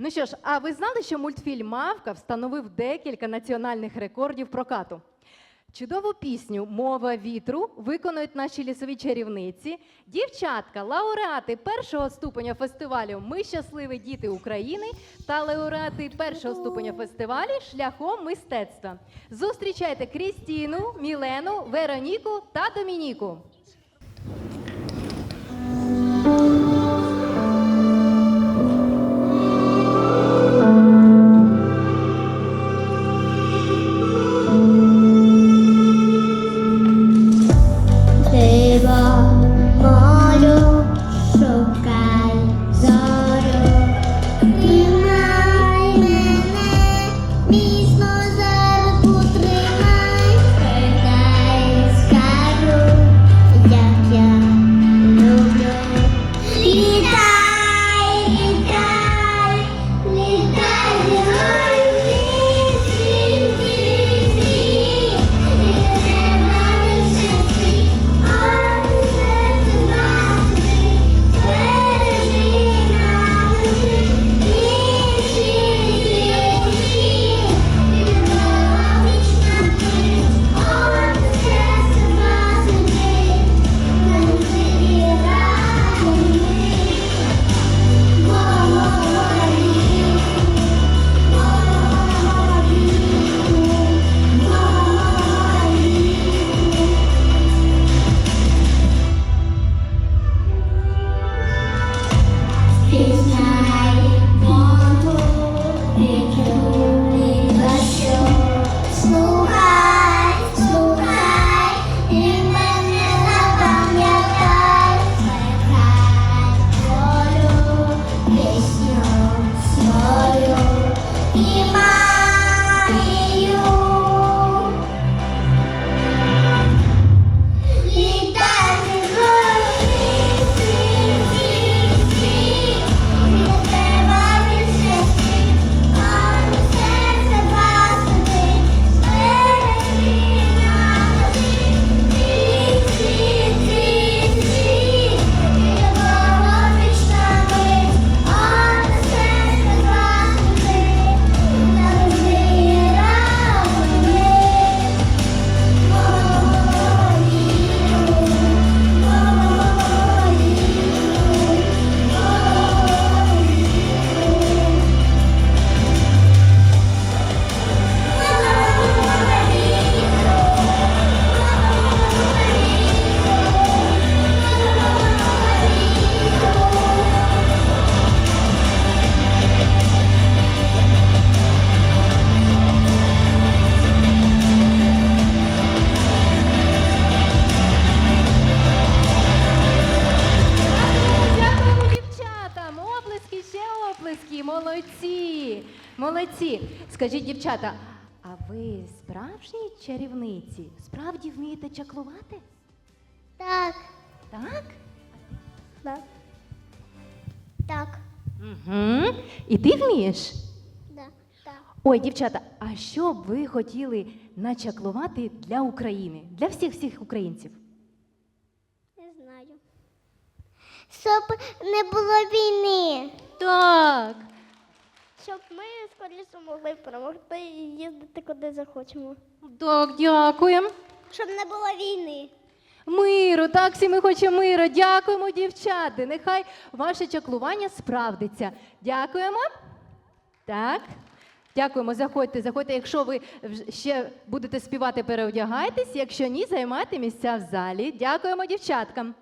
Ну що ж, а ви знали, що мультфільм Мавка встановив декілька національних рекордів прокату? Чудову пісню Мова вітру виконують наші лісові чарівниці. Дівчатка, лауреати першого ступеня фестивалю Ми щасливі діти України та лауреати першого ступеня фестивалю Шляхом мистецтва. Зустрічайте Крістіну, Мілену, Вероніку та Домініку. Молодці! Молодці! Скажіть, дівчата, а ви справжні чарівниці? Справді вмієте чаклувати? Так, Так? так. Так, Угу. І ти вмієш? да, так. Ой, дівчата, а що б ви хотіли начаклувати для України, для всіх всіх українців? Не знаю. Щоб не було війни. Так. Щоб ми скоріше могли перемогти і їздити куди захочемо. Так, дякуємо. Щоб не було війни. Миру, так всі ми хочемо миру. Дякуємо, дівчата. Нехай ваше чаклування справдиться. Дякуємо. Так. Дякуємо, заходьте, заходьте. Якщо ви ще будете співати, переодягайтесь. Якщо ні, займайте місця в залі. Дякуємо дівчаткам.